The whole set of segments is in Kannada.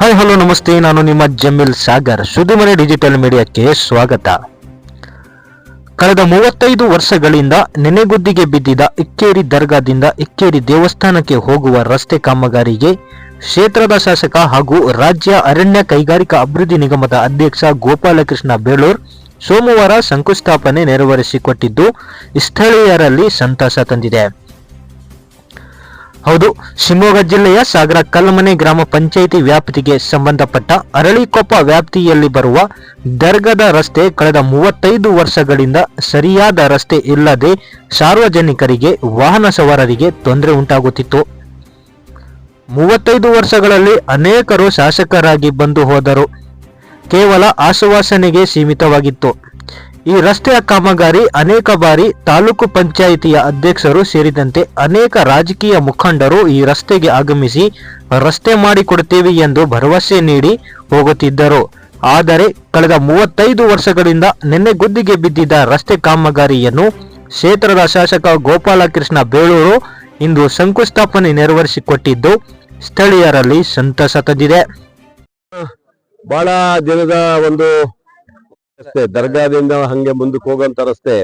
ಹಾಯ್ ಹಲೋ ನಮಸ್ತೆ. ನಾನು ನಿಮ್ಮ ಜಮೀಲ್ ಸಾಗರ್. ಸುದ್ದಿಮನೆ ಡಿಜಿಟಲ್ ಮೀಡಿಯಾಕ್ಕೆ ಸ್ವಾಗತ. ಕಳೆದ ಮೂವತ್ತೈದು ವರ್ಷಗಳಿಂದ ನೆನೆಗುದ್ದಿಗೆ ಬಿದ್ದಿದ್ದ ಇಕ್ಕೇರಿ ದರ್ಗಾದಿಂದ ಇಕ್ಕೇರಿ ದೇವಸ್ಥಾನಕ್ಕೆ ಹೋಗುವ ರಸ್ತೆ ಕಾಮಗಾರಿಗೆ ಕ್ಷೇತ್ರದ ಶಾಸಕ ಹಾಗೂ ರಾಜ್ಯ ಅರಣ್ಯ ಕೈಗಾರಿಕಾ ಅಭಿವೃದ್ಧಿ ನಿಗಮದ ಅಧ್ಯಕ್ಷ ಗೋಪಾಲಕೃಷ್ಣ ಬೇಳೂರ್ ಸೋಮವಾರ ಶಂಕುಸ್ಥಾಪನೆ ನೆರವೇರಿಸಿಕೊಟ್ಟಿದ್ದು, ಸ್ಥಳೀಯರಲ್ಲಿ ಸಂತಸ ತಂದಿದೆ. ಹೌದು, ಶಿವಮೊಗ್ಗ ಜಿಲ್ಲೆಯ ಸಾಗರ ಕಲ್ಲಮನೆ ಗ್ರಾಮ ಪಂಚಾಯಿತಿ ವ್ಯಾಪ್ತಿಗೆ ಸಂಬಂಧಪಟ್ಟ ಅರಳಿಕೊಪ್ಪ ವ್ಯಾಪ್ತಿಯಲ್ಲಿ ಬರುವ ದರ್ಗದ ರಸ್ತೆ ಕಳೆದ ಮೂವತ್ತೈದು ವರ್ಷಗಳಿಂದ ಸರಿಯಾದ ರಸ್ತೆ ಇಲ್ಲದೆ ಸಾರ್ವಜನಿಕರಿಗೆ ವಾಹನ ಸವಾರರಿಗೆ ತೊಂದರೆ ಉಂಟಾಗುತ್ತಿತ್ತು. ಮೂವತ್ತೈದು ವರ್ಷಗಳಲ್ಲಿ ಅನೇಕರು ಶಾಸಕರಾಗಿ ಬಂದು ಹೋದರು. ಕೇವಲ ಆಶ್ವಾಸನೆಗೆ ಸೀಮಿತವಾಗಿತ್ತು. ಈ ರಸ್ತೆಯ ಕಾಮಗಾರಿ ಅನೇಕ ಬಾರಿ ತಾಲೂಕು ಪಂಚಾಯಿತಿಯ ಅಧ್ಯಕ್ಷರು ಸೇರಿದಂತೆ ಅನೇಕ ರಾಜಕೀಯ ಮುಖಂಡರು ಈ ರಸ್ತೆಗೆ ಆಗಮಿಸಿ ರಸ್ತೆ ಮಾಡಿಕೊಡುತ್ತೇವೆ ಎಂದು ಭರವಸೆ ನೀಡಿ ಹೋಗುತ್ತಿದ್ದರು. ಆದರೆ ಕಳೆದ ಮೂವತ್ತೈದು ವರ್ಷಗಳಿಂದ ನಿನ್ನೆ ಗುದ್ದಿಗೆ ಬಿದ್ದಿದ್ದ ರಸ್ತೆ ಕಾಮಗಾರಿಯನ್ನು ಕ್ಷೇತ್ರದ ಶಾಸಕ ಗೋಪಾಲಕೃಷ್ಣ ಬೇಳೂರು ಇಂದು ಶಂಕುಸ್ಥಾಪನೆ ನೆರವೇರಿಸಿಕೊಟ್ಟಿದ್ದು, ಸ್ಥಳೀಯರಲ್ಲಿ ಸಂತಸ ತಂದಿದೆ ಬಹಳ ದಿನದ ಒಂದು ರಸ್ತೆ. ದರ್ಗಾದಿಂದ ಹಂಗೆ ಮುಂದಕ್ಕೆ ಹೋಗೋಂತ ರಸ್ತೆ.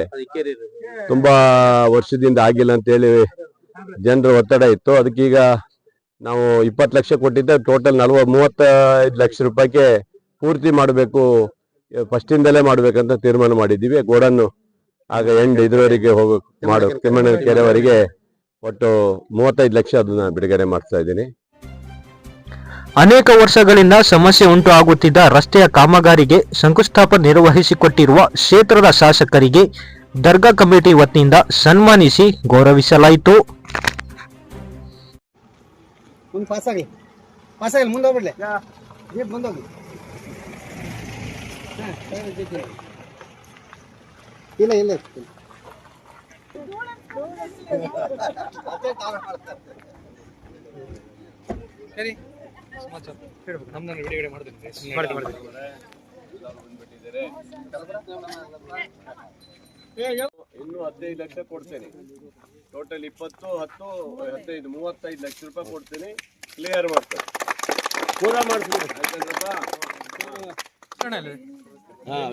ತುಂಬಾ ವರ್ಷದಿಂದ ಆಗಿಲ್ಲ ಅಂತ ಹೇಳಿ ಜನರ ಒತ್ತಡ ಇತ್ತು. ಅದಕ್ಕೀಗ ನಾವು ಇಪ್ಪತ್ತು ಲಕ್ಷ ಕೊಟ್ಟಿದ್ದೆ. ಟೋಟಲ್ ನಲ್ವ ಮೂವತ್ತೈದು ಲಕ್ಷ ರೂಪಾಯಿಗೆ ಪೂರ್ತಿ ಮಾಡಬೇಕು. ಫಸ್ಟಿಂದಲೇ ಮಾಡ್ಬೇಕಂತ ತೀರ್ಮಾನ ಮಾಡಿದ್ದೀವಿ. ಗೋಡನ್ನು ಆಗ ಎಂಡ್ ಇದ್ರವರೆಗೆ ಹೋಗಕ್ ಮಾಡೋ ಕೆರೆವರೆಗೆ ಒಟ್ಟು ಮೂವತ್ತೈದು ಲಕ್ಷ ಅದನ್ನ ಬಿಡುಗಡೆ ಮಾಡ್ತಾ ಇದ್ದೀನಿ. ಅನೇಕ ವರ್ಷಗಳಿಂದ ಸಮಸ್ಯೆ ಉಂಟು ಆಗುತ್ತಿದ್ದ ರಸ್ತೆಯ ಕಾಮಗಾರಿಗೆ ಶಂಕುಸ್ಥಾಪನೆ ನಿರ್ವಹಿಸಿಕೊಟ್ಟಿರುವ ಕ್ಷೇತ್ರದ ಶಾಸಕರಿಗೆ ದರ್ಗಾ ಕಮಿಟಿ ವತಿಯಿಂದ ಸನ್ಮಾನಿಸಿ ಗೌರವಿಸಲಾಯಿತು. ಇಲ್ಲ ಇಲ್ಲ. ಸರಿ. ಸಮಾಚಾರ ಹೇಳ್ಬೇಕು ನಮ್ದೊಂದು ಬಿಡುಗಡೆ ಮಾಡ್ತೀನಿ ಸುಮ್ಮನೆ ಮಾಡ್ತೀನಿ ಇನ್ನು ಹದಿನೈದು ಲಕ್ಷ ಕೊಡ್ತೇನೆ. ಟೋಟಲ್ ಇಪ್ಪತ್ತು ಹತ್ತು ಹದಿನೈದು ಮೂವತ್ತೈದು ಲಕ್ಷ ರೂಪಾಯಿ ಕೊಡ್ತೀನಿ. ಕ್ಲಿಯರ್ ಮಾಡ್ತೇನೆ ಪೂರ ಮಾಡ್ತೀನಿ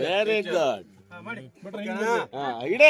ವೆರಿ ಗುಡ್ ಇಡೇ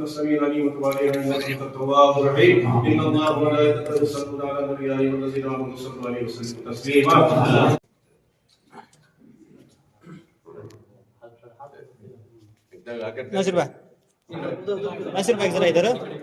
انك سميع وتب علينا انك انت التواب الرحيم. إن الله وملائكته يصلون على النبي ايها الذين امنوا صلوا عليه وسلموا تسليما. ناصر بقى ناصر بقى زرا ادھر